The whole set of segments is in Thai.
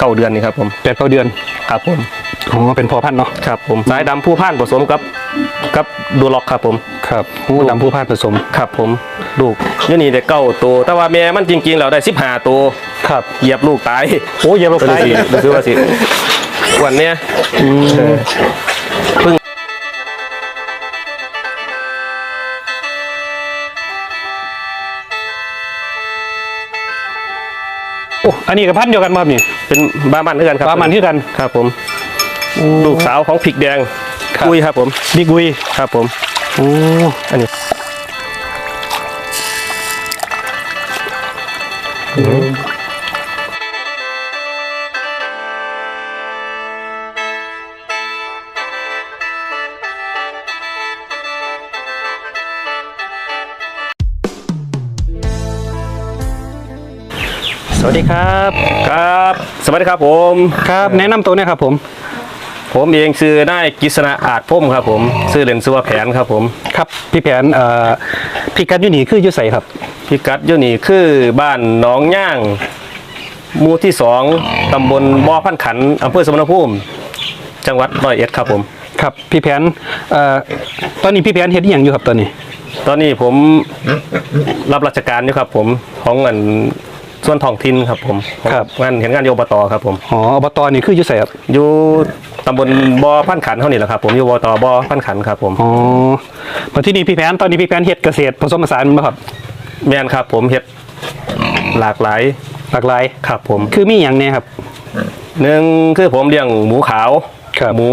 เก้าเดือนนี่ครับผมแปดเก้าเดือนครับผมอ๋อเป็นพอพันธุ์เนาะครับผมสายดำผู้พ่านผสมกับกับดูล็อกครับผมครับโอ้ดำผู้พันธุ์ผสมครับผมลูกอยี่นี่ได้เก้าตัวแต่ว่าแม่มันจริงๆแล้วได้สิบห้าตัวครับเหยียบลูกตายโอ้เยี่ยมตัวเลนี้ยสิรู้สึกว่าสิวันเนี้ยเออเพิ่ง อ้อันนี้กับพันธุ์เดียวกันมาครับนี่เป็นบ้ามันด้วยกันครับปลามันที่กันครับผม ลูกสาวของผิกแดงครับคุยครับผมบิ๊กอุยครับผม โอ้อันนี้ สวัสดีครับ ครับ สวัสดีครับผมครับ แนะนำตัวหนะครับผม ผมเองชื่อนายกิษณะอาจพุ่มครับผมชื่อเล่นชื่อว่าแผนครับผมครับ พี่แผนเอ่อพี่กัดอยูนี่คืออยุใสครับ พิกัดอยู่นี่คือบ้านหนองย่างหมู่ที่สองตำบลบ่อพันขันอำเภอสมรภูมิ จังหวัดร้อยเอ็ดครับผม ครับ พี่แผนเอ่อตอนนี้พี่แผนเฮ็ดอหย่างอยู่ครับตอนนี้ ตอนนี้ผมรับราชการอยู่ครับผมของเงิน ส่วนท้องถิ่นครับผมของงานเห็นงานโยบตครับผมอ๋ออบตนี่คืออยุใสครับอยู่ตำบลบ่อพันขันเท่านี้แหละครับผมอยู่บตบ่อพันขันครับผมอ๋อมาที่นี่พี่แผนตอนนี้พี่แผนเฮ็ดเกษตรผสมผสานมาครับแม่นครับ ผมเฮ็ดหลากหลายหลากหลายครับ ผมคือมีอย่างเนี้ยครับหนึ่งคือผมเลี้ยงหมูขาวครับหมู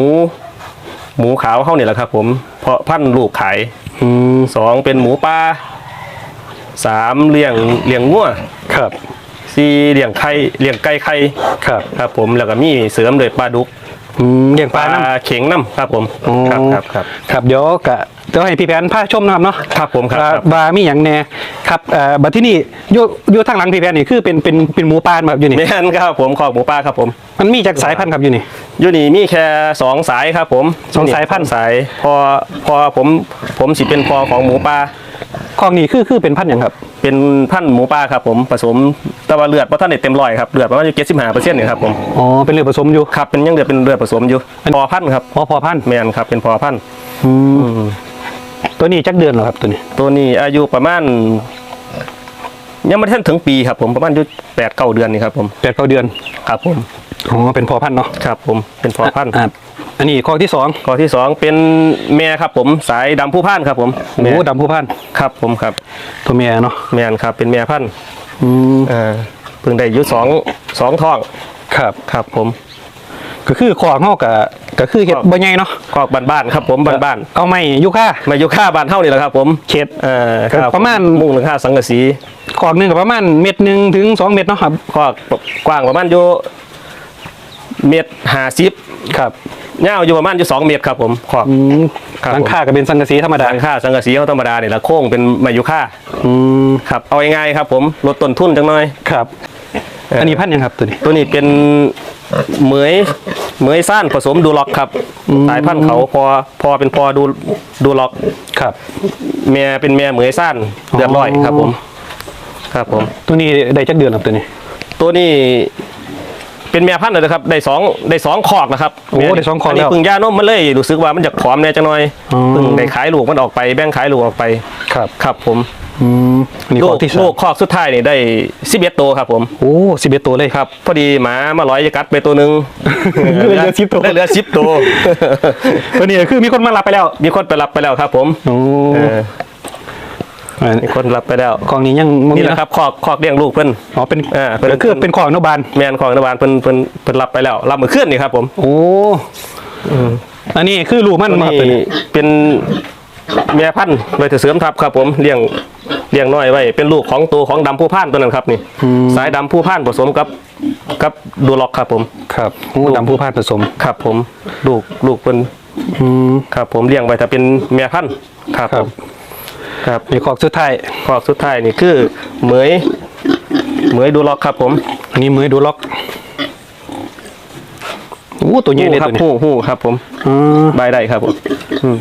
หมูขาวเข้านี่แหละครับ ผมเพราะพันธุ์ลูกขายอืมสองเป็นหมูป่า สามเลี้ยงเลี้ยงงัวครับสี่เลี้ยงไข่เลี้ยงไก่ไข่ครับครับผมแล้วก็มีเสริมโดวยปลาดุกอืมเลี้ยงปปลาลาน้ำเข็งน้ำครับผมอ๋อครับครับครับ ครับเดี๋ยวกะเดี๋ยวให้พี่แผนพาชมนะครับเนาะครับผมครับว่าครับบามีอย่างแน่ครับเอ่อบัดที่นี่อยู่อยู่ทางหลังพี่แผนนี่คือเป็นเป็นเป็นหมูป่าแบบอยู่นี่แม่นครับผมขอบหมูป่าครับผมมันมีจากสายพันธุ์ครับอยู่นี่ อยู่นี่มีแค่สองสายครับผมสองสายพันธุ์ สายพอพอผมผมสิเป็นพอของหมูป่า ของนี่คือคือเป็นพันธุ์อย่างครับ เป็นพันธุ์หมูป่าครับผมผสมแต่ว่าเลือดเพราะท่านได้เต็มร้อยครับเลือดประมาณอยู่เจ็ดสิบห้าเปอร์เซ็นต์นี่ครับผมอ๋อเป็นเลือดผสมอยู่ ครับเป็นยังเลือดเป็นเลือดผสมอยู่พอพันธุ์ครับอ๋อพอพันธุ์แมนครับเป็นพอพันธุ์อืมตัวนี้จักเดือนเหรอครับตัวนี้ ตัวนี้อายุประมาณ ยังไม่ทันถึงปีครับผมประมาณอยู่แปดเก้าเดือนนี่ครับผมแปดเก้าเดือน ครับผม อ๋อ เป็นพอพันธุ์เนาะครับผมเป็นพอพันธุ์ อะ อันนี้ข้อที่สองข้อที่สองเป็นแม่ครับผมสายดำผู้พันธุ์ครับผมโอ้แม่ดำผู้พันธุ์ครับผมครับตัวเมียเนาะแมนครับเป็นแม่พันธุ์อืมอ่าเพิ่งได้อายุสองสองท้องครับ ครับผม ก็คือขอเฮากับก็คือเฮ็ดบ่ใหญ่เนาะคอกบ้านๆครับผมบ้านเอาไม้ยุค่าๆมาอยู่ค่าบ้านเท่านี่แหละครับผมเข็ดเอ่อครับครับประมาณ มุ่งหรือค่าสังกะสีขอกหนึงก็ประมาณเม็ดหนึงถึงสองเม็ดเนาะครับคอกกว้างประมาณอยู่เมตรห้าสิบครับ ยาวอยู่ประมาณอยู่สองเมตรครับผมคอกอืมครับ หลังคาก็เป็นสังกะสีธรรมดา หลังค่าสังกะสีเขาธรรมดาเนี่ยละโค้งเป็นมายุค่าอืมครับเอาง่ายๆครับผมลดต้นทุนจังหน่อย ครับ เอ่ออั อันนี้พันธุ์หยังครับตัวนี้ ตัวนี้เป็นเหมยเหมยซ่านผสมดูล็อกครับอืม สายพันธุ์เขาพอพอเป็นพอดูดูล็อกครับ แม่เป็นแม่เหมยซ่านเดือดร้อยครับผม ครับผม ตัวนี้ได้จักเดือนครับตัวนี้ ตัวนี้ เป็นแม่พันธุ์เลยนะครับได้สองได้สองคอกนะครับโอ้ได้สองคอกนนี้แล้วเพึ่งย่านมมันเลยรู้สึกว่ามันจะผอมแน่จังหน่อยอ๋อเพึ่งได้ขายลูกมันออกไปแบ่งขายลูกออกไปครับครับผมอืมอันนี้ลูข้อกที่สาลูมกคอกสุดท้ายนี่ได้สิบเอ็ดตัวครับผม โอ้สิบเอ็ดตัวเลย ครับพอดีหมามาร้อยจะกัดไปตัวหนึ่งเหลือ10ตัว ได้เหลือสิบตัว ตัวนี้คือมีคนมารับไปแล้ว มีคนไปรับไปแล้วครับผมโอ้เออ อันมีคนรับไปแล้วกองนี้ยังบ่มีนี่แหละครับคอกคอกเลี้ยงลูกเพิ่น อ๋อเป็นอ่าเป็น ก็คือเป็นของอนุบาลแมนของรัฐบาลเพิ่นเพิ่นเพิ่นรับไปแล้วรับมือเคลื่อนนี่ครับผมโอ้อันนี้คือลูกมันตัวมาครับนี้ตัวนี้เป็นแม่พันธุ์ไว้ถือเสริมทับครับ ผมเลี้ยงเลี้ยงน้อยไว้เป็นลูกของตัวของดำผู้พ่านตัวนั้นครับนี่สายดำผู้พ่านผสมกับกับดูล็อกครับผม ครับโอ้ดำผู้พานผสมครับผมลูกลูกเป็นอืมครับผมเลี้ยงไว้ถ้าเป็นแม่พันธุ์ครับคผรับม ครับมีขอกสุดท้ายขอบสุดท้ายนี่คือเหมยเหมยดูล็อกครับ ผมอันนี้มือดูล็อกโอ้ตัวใหญ่เลยครัตัวนี้หู้หู้ครับ ผมอ่าใบได้ครับผมอืม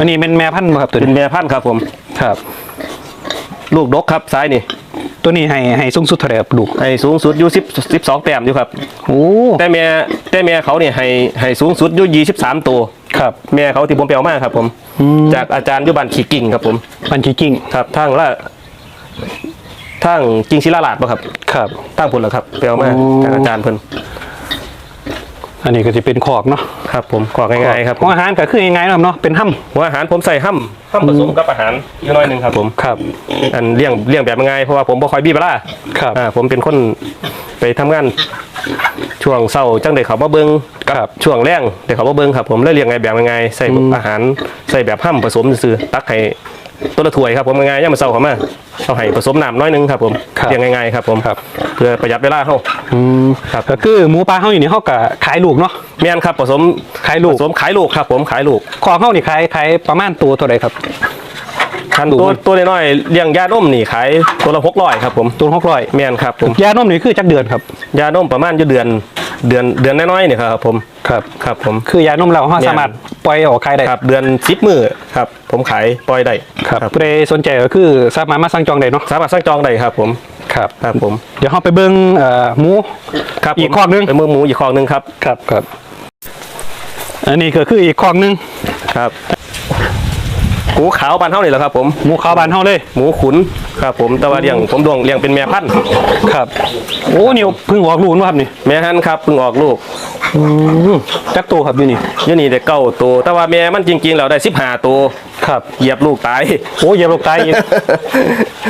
อันนี้เป็นแม่พันธุ์บ่ครับตัวเป็นนี้แม่พันธุ์ครับผม ครับ ลูกดกครับซ้ายนี่ ตัวนี้ให้ให้สูงสุดเท่าไหร่ครับลูกให้สูงสุดอยู่10 12แต้มอยู่ครับ โอ้แต่แม่แต่แม่เขาเนี่ยให้ให้สูงสุดอยู่23ตัวครับแม่เขาที่ผมไปเอามาครับ ผม จากอาจารย์อยุบันขีกิ่งครับ ผมมันขี้กิ้งครับทางละทางกิ่งศิลาลาดป่ะครับ ครับตั้งผลแล้วครับไปเอามาอ๋อจากอาจารย์เพิ่น อันนี้ก็จะเป็นขอกเนาะครับผมของ่ายๆครับของอาหารก็คือง่ายๆนะครับเนาะเป็นห้ำหัวอาหารผมใส่ห้ำห้ำผสมกับอาหารนิดหน้อยหนึ่งครับผมครับอันเลี้ยงเลี้ยงแบบง่ายเพราะว่าผมบ่ค่อยบีบเวลาครับอ่าผมเป็นคนไปทำงานช่วงเช้าจังได้เขามาเบิ่งครับช่วงแรงได้เขามาเบิ่งครับผมเลยเลี้ยงไงแบบง่ายๆใส่อาหารใส่แบบห้ำผสมซื่อๆตักให้ ตัวละถ้วยครับผมง่ายๆย่ามมาเช้าเขามาเอาให้ผสมน้ำน้อยหนึงครับผมครับเลี้ยงง่ายๆครับผมครับ เพื่อประหยัดเวลาเฮาอืมครับ ก็คือหมูปลาเฮาอยู่นี่เฮาก็ขายลูกเนาะ แม่นครับผสมขายลูก ผสมขายลูกครับผมขายลูกของเฮานี่ขายขายประมาณตัวเท่าไหร่ครับ คันลูกตัวมันตัวน้อยๆเลี้ยงยานมนี่ขายตัวละ600ครับผมตัวหกร้อยแม่นครับผมยานมนี่คือจักเดือนครับ ยานมประมาณอยู่เดือน เดือนเดือนน้อยๆเนี่ยครับผมครับครับผม คือยานมเราเฮาแม่นสามารถปล่อยออกขายได้ครับ เดือนสิบมือครับ ผมขายปล่อยได้ครับผู้ใดสนใจก็คือสามารถมาสั่งจองได้เนาะสามารถสั่งจองได้ครับผมครับครับผม เดี๋ยวเฮาไปเบิ่งเอ่อหมูครับอีกผมข้อนึงเป็นมือหมูอีกข้อนึงครับครับครับ อันนี้ก็คืออีกของหนึงครับ หมูขาวบานเท่านี่แหละครับ ผมหมูขาวบ้านเฮาเลย หมูขุนครับ ผมแต่ว่าเลี้ยงผมดวงเลี้ยงเป็นแม่พันธุ์ครับโอ้นี่เพิ่งออกลูกเนาะครับนี่แม่พันธุ์ครับเพิ่งออกลูกอืมจักตัวครับอยู่นี่อยี่นี่ได้เก้าตัวแต่ว่าแม่มันจริงๆแล้วได้สิบห้าตัวครับเหยียบลูกตายโอ้เหยียบลูกตาย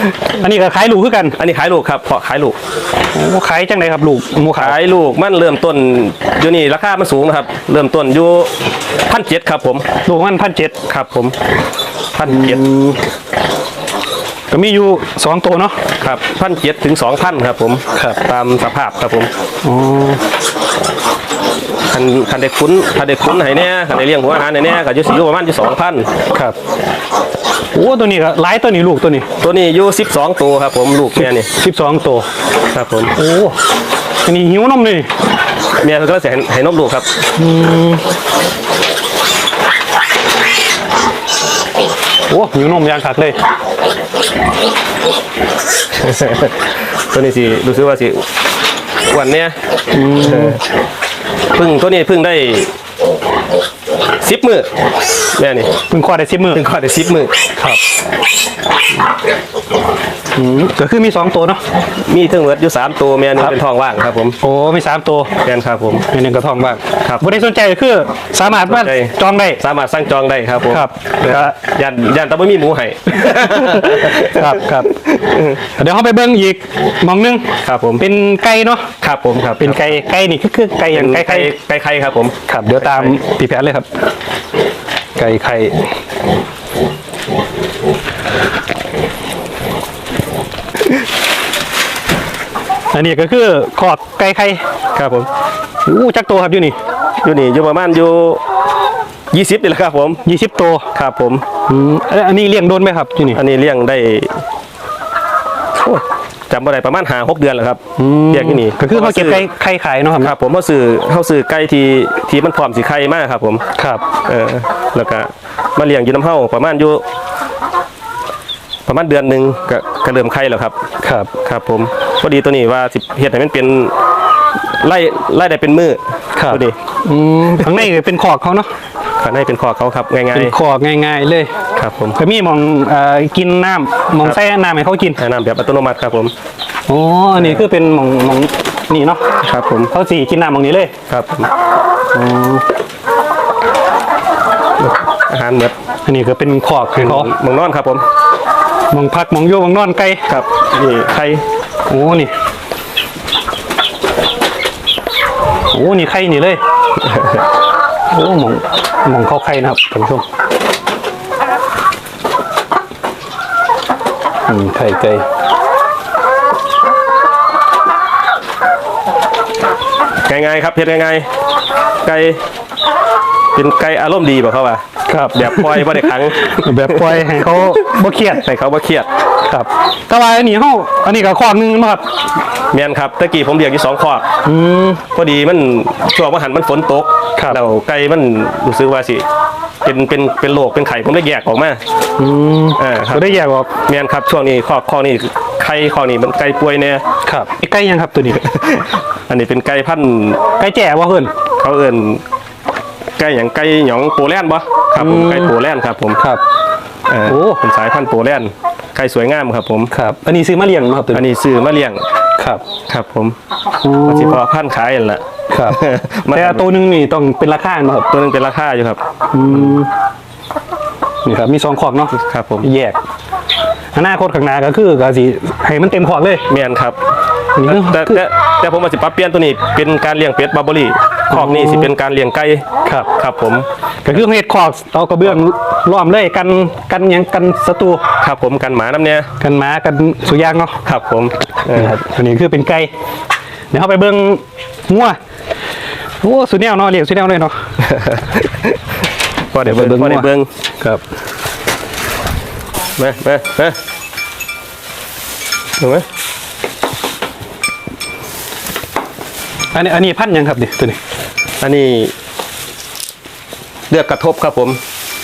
อีกอันนี้ก็ขายลูกคือกันอันนี้ขายลูกครับเพาะขายลูกโอ้ขายจังไดครับลูกหมูขาวขายลูกมันเริ่มต้นอยู่นี่ราคามันสูงนะครับ เริ่มต้นอยู่พันเจ็ดครับผมลูกมันพันเจ็ดครับผมพันเจ็ดก็มีอยู่สองตัวเนาะครับพันเจ็ดถึงสองพันครับผมครับตามสภาพครับผมอ๋อคันคันได้คุ้นคันได้คุ้นให้แน่คันได้เลี้ยงหัวอาหารให้แน่ก็จะสิอยู่ประมาณอยู่สองพันครับ โอ้ตัวนี้ก็หลายตัวนี้ลูกตัวนี้ตัวนี้อยู่สิบสองตัวครับ ผมลูกแม่นี่สิบสองตัวครับผมโอ้อันนี้หิวนมเลยแม่เพิ่นก็จะให้ให้นมลูกครับโอ้หิวนมอยางคักเลย ตัวนี้สิรู้สึกว่าสิอ้วันเนี้ยเออเพึ่งตัวนี้เพึ่งได้สิบมือแม่นี่เพิ่งคลอดได้สิบมือเพึ่งขอดได้สิบมือ ครับอืมก็คือมีสองตัวเนาะมีเทั้งเวิร์ดอยู่สามตัวแม่หนึงครับเป็นทองว่างครับผมโอ้มีสามตัวแม่นครับผม มีหนึ่งกระทองบ้างครับบ่ได้สนใจก็คือสามารถมาสนใจ จองได้ สามารถสั่งจองได้ครับผมครับก็ยันยันแต่ไม่มีหมูให้ ครับครับเดี๋ยวเขาไปเบิ้งอีกหมองหนึงครับผม เป็นไก่เนาะครับผมครับเป็นไก่ไก่นี่ก็คือไก่อเป็ย่านงไก่ไก่ไข่ไก่ไข่ครับผม ครับ เดี๋ยวตามพี่แพทย์เลยครับ ไก่ไข่ อันนี้ก็คือขอกไก่ไข่ครับผมอู้จักตัวครับอยู่นี่อยู่นี่อยู่ประมาณอยู่ยี่สิบนี่แหละครับผมยี่สิบตัวครับผมอืมเอ้ยอันนี้เลี้ยงโดนไหมครับอยู่นี่อันนี้เลี้ยงได้โอ้ยจำบ่ได้ประมาณหาหกเดือนแล้วครับอืมเลี้ยงที่นี่ก็คือเขาเก็บไก่ไข่ขายเนาะครับครับผมเขาซื้อเขาซื้อไก่ที่ที่มันพร้อมสิไข่มากครับผมครับเออแล้วก็มาเลี้ยงอยู่น้ำเฮาประมาณอยู่ ประมาณเดือนหนึ่งก็ก็เริ่มไข่แล้วครับ ครับ ครับผมพอดีตัวนี้ว่าสิเฮ็ดให้มันเป็นไล่ไล่ได้เป็นมือครับ ตัวนี้อืมข้างในก็เป็นขอกเขาเนาะข้างในเป็นคอเขาครับง่ายเป็นขอกง่ายๆเลยๆครับผมก็มีหมองเอ่อกินน้ำหมองแซ่น้ำให้เขากินแนะนำแบบอัตโนมัติครับผมอ๋ออันนี้คือเป็นหมองหมองนี่เนาะครับผมเขาสีกินน้ำหมองนี้เลยครับผมอ๋ออาหารเหมือนอันนี้ก็เป็นขอกให้เขา เมืองนอนครับผมห มองพักหมองโยหมองนอนไก่ครับนี่ไข่โอ้นี่โอ้นี่ไข่นี่เลยโอ้หมองหมองเขาไข่นะครับท่านผู้ชมอืมไข่ไก่ง่ายๆครับเฮ็ดง่ายๆไก่เป็นไก่อารมณ์ดีบ่เขาว่า ครับแบบปล่อยบ่ได้ขังแบบปล่อยให้เขาบ่เครียดให้เขาบ่เครียดครับแต่ว่าอันนี้เฮาอันนี้ก็ข้อหนึงเนาะครับแม่นครับตะกี้ผมเลี้ยงอยู่สองคอกอืมพอดีมันช่วงว่าหันมันฝนตกครับแล้วไก่มันรู้สึกว่าสิเป็นเป็นเป็นโรคเป็นไข่ผมได้แยกออกมาอืมอ่าครับก็ได้แยกออกแม่นครับช่วงนี้ข้อข้อนี้ไข่ข้อนี้มันไก่ป่วยเนี่ยครับไอ้ไก่ยังครับตัวนี้ อันนี้เป็นไก่พันธุ์ไก่แจ่ว่าเพิ่นเขาเอิ้น ไก่หยังไก่หยองโปแลนด์บ่ครับผมไก่โปแลนด์ครับผมครับเอ่อโอ้ เป็นสายพันธุ์โปแลนด์ไก่สวยงามครับผม ครับ อันนี้ซื้อมาเลี้ยงเนาะครับตัวอันนี้นี้ซื้อมาเลี้ยงครับครับผมโอ้ปฏิพอพันธุ์ขายนั่นแหละครับ มาแต่ตัวหนึงนี่ต้องเป็นราคาเนาะครับตัวหนึงเป็นราคาอยู่ครับอืมนี่ครับมีสองขอกเนาะครับผมแยกอนาคตข้างหน้าก็คือก็สิให้มันเต็มขอกเลย แม่นครับ นี่คือแต่แต่แต่ผมว่าสิปรับเปลี่ยนตัวนี้เป็นการเลี้ยงเป็ดบาร์เบอรี่ คอกนี้สิเป็นการเลี้ยงไก่ครับครับผมก็คือเฮ็ดขอกเอากระเบื้องล้อมเลยกันกันหยังกันศัตรูครับผมกันหมาน้ำเนี่ยกันหมากันสุยางเนาะครับผมเออนี่ครับอันนี้คือเป็นไก่เดี๋ยวเข้าไปเบิ่งงัวโอ้สุดแนวเนาะเรียกสุดแนวเลยเนาะพอเดี๋ยวเบิ่งพอเดี๋ยวเบิ่งครับมามามาเห็นไหม อันนี้อันนี้พันธุ์หยังครับนี่ตัวนี้อันนี้เลือดกระทบครับผม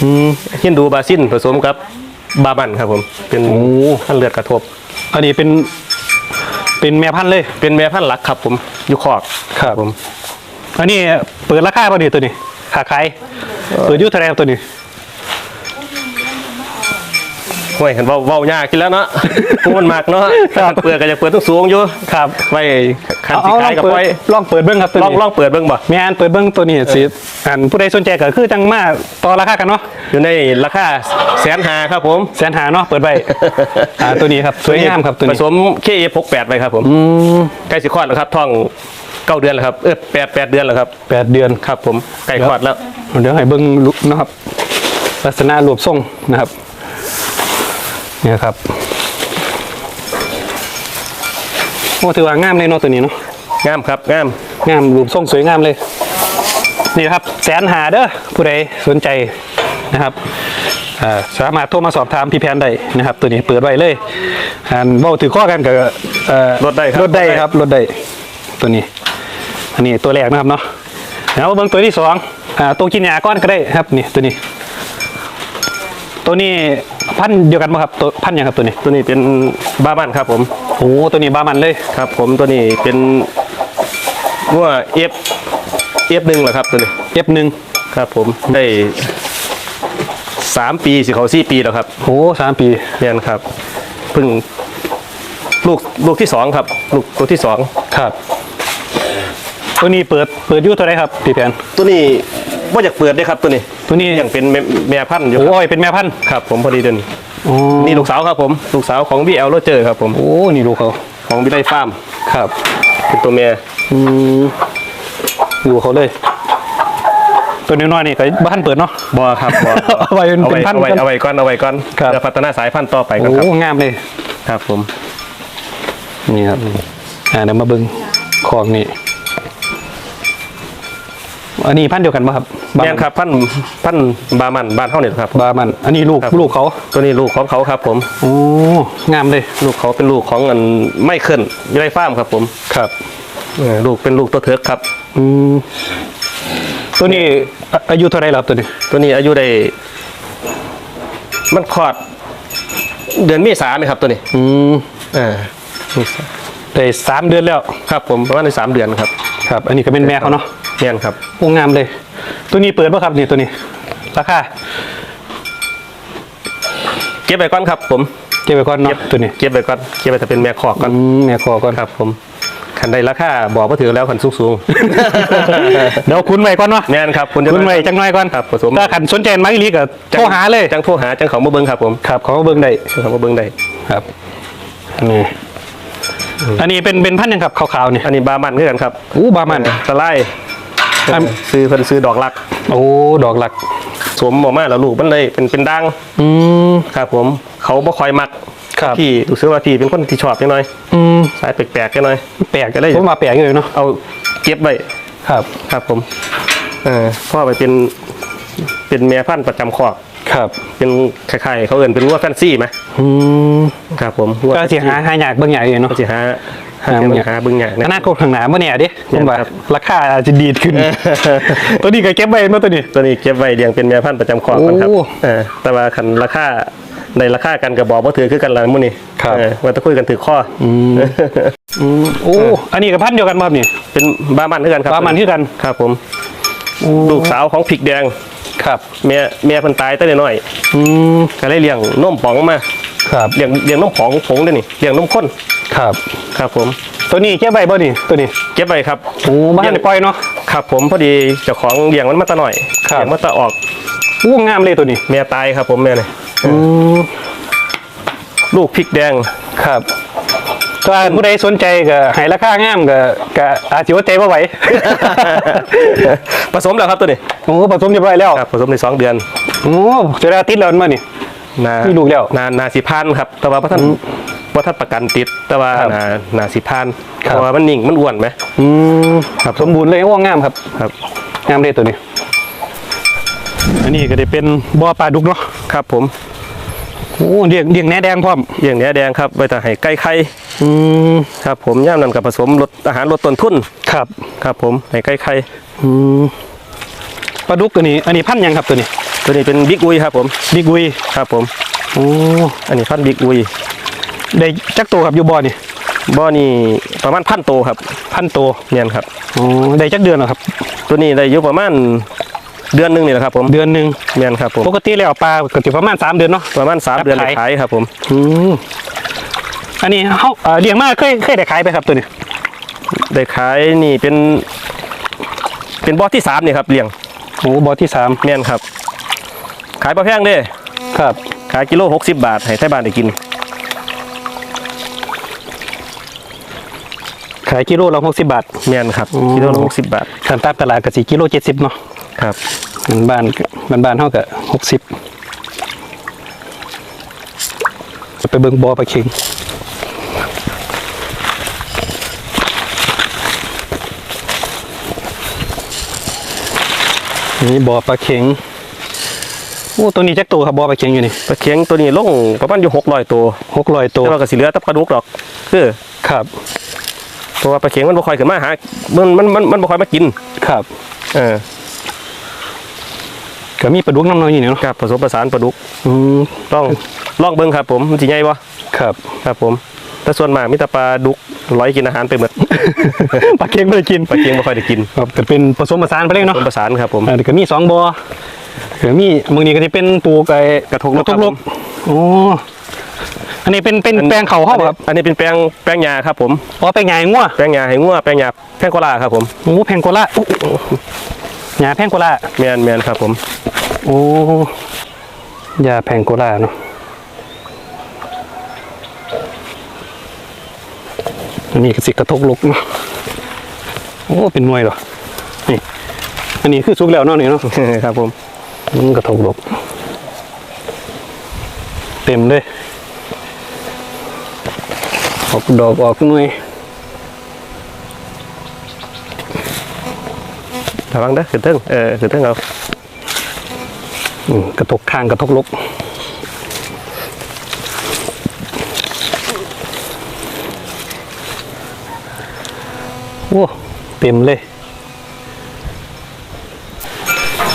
อืมฮินดูบาซินผสมกับบาบันครับผม เป็นโอ้ท่านเลือดกระทบ อันนี้เป็นเป็นแม่พันธุ์เลยเป็นแม่พันธุ์หลักครับผมอยู่คอกครับผม อันนี้เปิดราคาป่ะนี่ตัวนี้ขาขายเปิดอยุทธแรครับตัวนี้ ห่วยเห็นเว่าเว้ายากกินแล้วเนาะพวกมันมากเนาะครับเปิดก็จะเปิดต้องสูงอยู่ครับไว้คันเอาสิเอาลขาอยงกับเปิไว้ดลองเปิดเบิ้งครับตัวลองนี้ลองเปิดเบิ่งบ่แม่นเปิดเบิ้งตัวนี้สิอันผู้ใดสนใจก็คือจังมาต่อราคากันเนาะอยู่ในราคาแสนหาครับผมแสนหาเนาะเปิดไว้อ่าตัวนี้ครับสวยงามครับตัวผนี้สมเคเอพกแปดไปครับผมอืมใกล้สิคลอดแล้วครับท้องเก้าเดือนแล้วครับเออแปดแปดเดือนแล้วครับแปดเดือนครับผมใกล้คลอดแล้วเดี๋ยวให้เบิ้งลุนะครับลักษณะรูปทรงนะครับ เนี่ยครับโอ้ถือว่างามเลยเนาะตัวนี้เนาะงามครับงามงามรูปทรงสวยงามเลย นี่ครับแสนหาเด้อผู้ใดสนใจนะครับอ่าสามารถโทรมาสอบถามพี่แพนได้นะครับ ตัวนี้เปิดไว้เลยอันเว้าถือข้อกันกับเอ่อลดได้ครับลดได้ครับลดได้ตัวนี้ อันนี้ตัวแรกนะครับเนาะแล้วมาเบิ่งตัวที่สองอ่าตัวกินยาก้อนก็ได้ครับนี่ตัวนี้ ตัวนี้ พันธุ์เดียวกันไหมครับตัวพันธุ์หยังครับตัวนี้ตัวนี้เป็นบ้าบ้านครับผม โอ้ตัวนี้บามันเลยครับ ผมตัวนี้เป็นงัวเอฟเอฟหนึ่งเหรอครับตัวนี้เอฟหนึ่งครับ ผมได้สามปีสิเขาสี่ปีแล้วครับโอ้สามปีเรียนครับเพิ่งลูกลูกที่สองครับ ลูกตัวที่สองครับ ตัวนี้เปิดเปิดอยูเท่าไรครับพี่แพนตัวนี้ ว่าอยากเปิดได้ครับตัวนี้ตัวนี้ยังเป็นแม่แม่พันธุ์อยู่โอ้ครับยเป็นแม่พันธุ์ครับผมพอดีเดินอ๋อนี่ลูกสาวครับผม ลูกสาวของบีเอลโรเจอร์ครับผมโอ้นี่ลูกเขาของวิไลฟาร์มครับเป็นตัวเมียอืมดูเขาเลย ตัวน้อยๆนี่ก็บ้านเปิดเนาะบอครับบอเอาไว้เป็นเอาไว้เป็นพันธุ์เอาไว้เอาไว้ก่อนเอาไว้ก่อนครับเพื่อพัฒนาสายพันธุ์ต่อไปก่อนโอ้ครับงามเลยครับผม นี่ครับอ่าเดี๋ยวมาเบิ้งของนี่ อันนี้พันธุ์เดียวกันป่ะครับาแม่นครับพันธุ์พันธุ์บามันบ้านเฮาเนี่ยครับ บามัน อันนี้ลูกครับ ลูกเขาตัวนี้ลูกของเขาครับผม โอ้งามเลยลูกเขาเป็นลูกของอันไม่เคลื่อนวิไลฟาร์มครับผมครับเออลูกเป็นลูกตัวเถิกครับ อืมตัวนี้อะอายุเท่าไหรแล้วครับตัวนี้ ตัวนี้อายุได้ มันคลอด เดือนเมษาไหมครับตัวนี้อืมอ่าเมษาได้สามเดือนแล้ว ครับผมประมาณในสามเดือนครับ ครับ อันนี้ก็เป็นแม่เขาเนาะแม่นครับโอ้งามเลย ตัวนี้เปิดป่ะครับนี่ตัวนี้ ราคาเก็บไว้ก่อนครับ ผมเก็บไว้ก่อนเนาะตัวนี้เก็บไว้ก่อนเก็บไว้แต่เป็นแม่คอกก่อนอืมแม่คอก่อนครับ ผมขันได้ราคาบอกว่าถือแล้วขันสูงสูงเดี๋ยวคุณไว้ก่อนเนาะๆแม่นครับคุณคุณไว้จังน้อยก่อนครับผสมถ้าขันสนใจมาอีหลีก็โทรหาเลยจังโทรหาจังเขามาเบิ้งครับผมครับเขาก็เบิ่งได้เขามาเบิ้งได้ครับนี่ อันนี้เป็นเป็นพันธุ์หยังครับขาวๆเนี่ยอันนี้บามันคือกันครับอู้บามัน สไลด์อัน ซื้อเพิ่นซื้อดอกลัก โอ้ดอกหลัก สวมออกมาแล้วลูกมันเลยเป็นเป็นดังอืม ครับ ผมเขาบ่ค่อยมักครับ พี่รู้สึกว่าพี่เป็นคนที่ชอบจังหน่อยอืมสายแปลกๆจังหน่อยแปลกก็เลยผมว่าแปลกอยู่เลยเนาะเอาเก็บไว้ครับ ครับผมเออพ่อไปเป็นเป็นแม่พันธุ์ประจำคอก ครับเป็นคล้ายๆเขาเอิ้นเป็นวัวแฟนซี่ไหมอืมครับผมวัวก็สิหาหาอยากเบิ่งใหญ่อยู่เนาะก็สิหาหาหาเบิ่งเนี่ยหาเบิ่งอย่างอนะนาคตข้างหน้าบ่เนี่ยดิผมว่าครับราคาอาจจะดีดขึ้น ตัวนี้ก็เก็บไว้เมื่อตัวนี้ ตัวนี้เก็บไว้เลี้ยงเป็นแม่พันธุ์ประจำคอกกันครับโอ้เออแต่ว่าคันราคาในราคากันกับบอกว่าถือคือกันละมื้อนี้ครับเออว่าต้องคุยกันถือข้อออืมโอ้อันนี้กับพันธุ์เดียวกันบ่ครับนี่เป็นบ้ามันคือกันครับบ้ามันคือกันครับผมลูกสาวของพริกแดง ครับเมียเมียเพิ่นตายตั้งแต่น้อยอืมก็เลยเลี้ยงนมป๋องมาครับเลี้ยงเลี้ยงนมผองผงด้วยนี่เลี้ยงนมข้นครับครับผม ตัวนี้เก็บไว้บ่นี่ตัวนี้เก็บไว้ครับโอ้บ้านปล่อยเนาะครับผมพอดีเจ้าของเลี้ยงมันมาแตะหน่อยครับเลี้ยงมาแตะออกอู้งามเลยตัวนี้เมียตายครับผมแม่เนี่ยอืมลูกพริกแดงครับ ก็ผู้ใดสนใจก็ให้ราคางามก็ก็อาจสิว่าใจบ่ไหว ผสมแล้วครับตัวนี้โอ้ผสมเรียบร้อยแล้วครับผสมในสองเดือนโอ้จะได้ติดแล้วมานี่ นามีลูกแล้ว นานาสิพันครับ แต่ว่าพระท่านพระท่านประกันติด แต่ว่าครับนานาสิพันครับเพราะว่ามันนิ่งมันอ้วนไหมอืมครับสมบูรณ์เลยโอ้งามครับครับงามเลยตัวนี้ อันนี้ก็ได้เป็นบ่อปลาดุกเนาะครับ ผมโอ้เลี้ยงเลี้ยงแหนแดงพร้อมเลี้ยงเนื้อแดงครับไว้แต่ให้ไก่ไข่ อืมครับผมย่ามนำกับผสมลดอาหารลดต้นทุนครับ ครับผมให้ไก่ไข่อืมปลาดุกตัวนี้ อันนี้พันธุ์หยังครับตัวนี้ตัวนี้เป็นบิ๊กอุยครับผมบิ๊กวีครับผม โอ้อันนี้พันธุ์บิ๊กอุยได้จักตัวครับอยู่บ่อนี่บ่อนี่ประมาณพันโตครับพันตัวเนียนครับ โอ้ได้จักเดือนเหรอครับ ตัวนี้ได้อยู่ประมาณเดือนหนึงนี่แหละครับผมเดือนหนึ่งเนียนครับผมปกติแล้วปลาก็จะประมาณสามเดือนเนาะ ประมาณสามครับเดือนได้ขาย ขายครับผม อืม อันนี้เขาเอ่อเลี้ยงมากเคยเคยได้ขายไปครับตัวนี้ได้ขายนี่เป็น เป็นบ่อที่สามนี่ครับเลี้ยงโอ้บ่อที่สามเนียนครับ ขายปลาแพงเด้ครับ ขายกิโลหกสิบบาทให้ไทยบ้านได้กิน ขายกิโลละหกสิบบาทเนียนครับอ๋อกิโลละหกสิบบาทขันตามตลาดก็สี่กิโลเจ็ดสิบเนาะครับบ้านบ้านบ้านบ้านเท่ากับหกสิบจะไปเบิ่งบ่อปลาเค็ง นี่บ่อปลาเค็งโอ้ตัวนี้จักตัวครับบ่อปลาเค็งอยู่นี่ปลาเค็งตัวนี้ลงประมาณอยู่หกร้อยตัวหกร้อยตัวแต่ว่าก็สิเหลือแต่ปลาดุกดอกคือครับเพราะว่าปลาเค็งมันบ่ค่อยขึ้นมาหามันมันมันมันบ่ค่อยมากินครับเออก็มีปลาดุกน้ำน้อยอยู่นี่เนาะครับผสมผสานปลาดุกอืมลองลองเบิ่งครับ ผมมันสิใหญ่บ่ครับ ครับผม แต่ส่วนมากมีแต่ปลาดุกร้อยกินอาหารไปหมด ปลาเค็งไม่ได้กินปลาเค็งบ่ค่อยได้กินครับก็เป็นผสมผสานไปเลยผเนาะสมผสานครับผมอ่าเดี๋ยวก็มีสองบ่อเดี๋ยวมีบางนี้ก็จะเป็นปลูกไอ้กระทงกระทงคลรับบโอ้อันนี้เป็นเป็นแปลงเขาเข้าครับ อันนี้เป็นแปลงแปลงหญ้าครับผมอ๋อแปลงใหญ่งัวแปลงหญ้าให้งัวแปลงหญ้าแพงโกลาครับผมโอ้แพงโกล่าอุ๊หญ้าแพงโกล่าแมนแมนครับผมโอ้ยาแพงโกล่าเนาะ อันนี้ก็สิกระทกลกเนาะโอ้เป็นหน่วยเหรอนี่อันนี้คือสุกแล้วเนาะนี่เนาะครับผมอืมกระทงลบเต็มเลยออกดอกออกหน่วยระวังเด้อขึ้นเทิงเออขึ้นเทิงเอาอืมกระทกข้างกระทกลบโอ้ เต็มเลย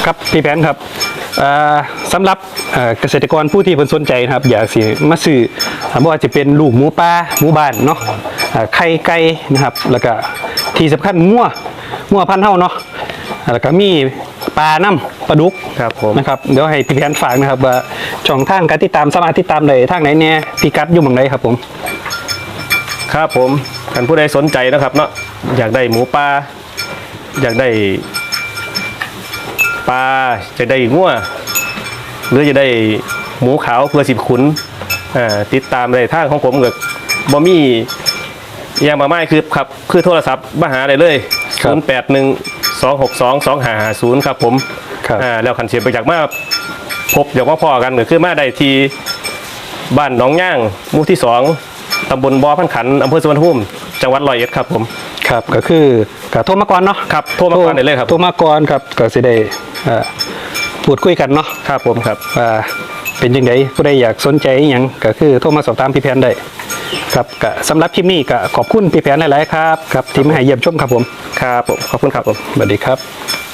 ครับพี่แพนครับอ่าสำหรับเอ่อเกษตรกรผู้ที่เพิ่นสนใจนะครับ อยากสิมาซื้อถามว่าจะเป็นลูกหมูป่าหมูบ้านเนาะอ่าไข่ไก่นะครับ แล้วก็ที่สำคัญงัวงัวพันธุ์เฮาเนาะแล้วก็มีปลาน้ำปลาดุกครับผมนะครับเดี๋ยวให้พี่แพนฝากนะครับว่าช่องทางการติดตามสามารถติดตามได้ทางไหนเนี่ยพี่กัดอยู่หมองใดครับผม ครับผมท่านผู้ใดสนใจนะครับเนาะ อยากได้หมูปลาอยากได้ปลาจะได้งัวหรือจะได้หมูขาวเพื่อสิบขุนอ่าติดตามในทางของผมกับบอมี่ยางมาไม่คือครับคือโทรศัพท์มาหาได้เลยครับ0 8 1 2 6 2 2 5 5 0ครับผมครับอ่าแล้วขันเสียไปจากมาพบเดี๋ยวว่าพอกันก็คือมาได้ที่บ้านหนองย่างหมู่ที่สองตำบลบ่อพันขันอำเภอสุวรรณภูมิ จังหวัดร้อยเอ็ดครับผมครับก็คือกับโทรมาก่อนเนาะครับโทรมาก่อนได้เลยครับโทรมาก่อนครับก็สิได้เอ่อพูดคุยกันเนาะครับผมครับว่าเป็นยังไงผู้ใดอยากสนใจอหยังก็คือโทรมาสอบถามพี่แพนได้ครับก็สำหรับคลิปนี้ก็ขอบคุณพี่แผนหลายๆครับครับที่มาให้เยี่ยมชมครับผมครับผมขอบคุณครับผมสวัสดีครับ